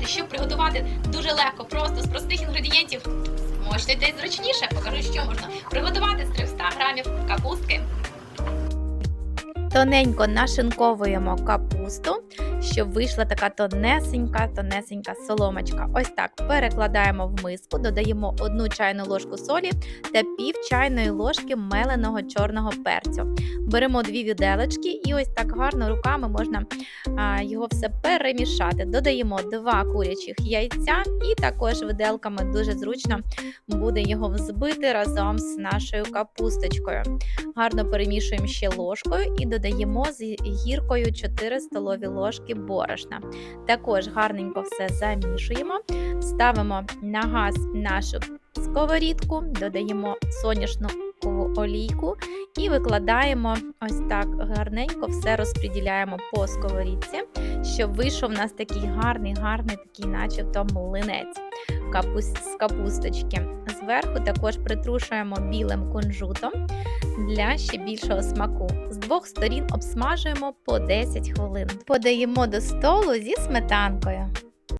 знаєте, щоб приготувати дуже легко, просто з простих інгредієнтів. Можете десь зручніше, покажу, що можна приготувати з 300 грамів капустки. Тоненько нашинковуємо капусту, щоб вийшла така тонесенька, тонесенька соломочка. Ось так перекладаємо в миску, додаємо одну чайну ложку солі та пів чайної ложки меленого чорного перцю. Беремо дві віделочки і ось так гарно руками можна а, його все перемішати. Додаємо два курячих яйця, і також виделками дуже зручно буде його взбити разом з нашою капусточкою. Гарно перемішуємо ще ложкою і додаємо з гіркою 4 столові ложки борошна. Також гарненько все замішуємо, ставимо на газ нашу сковорідку, додаємо соняшникову олійку і викладаємо ось так гарненько все розподіляємо по сковорідці, щоб вийшов у нас такий гарний, гарний, такий, начебто млинець капуст, з капусточки. Зверху також притрушуємо білим кунжутом для ще більшого смаку. З двох сторін обсмажуємо по 10 хвилин. Подаємо до столу зі сметанкою.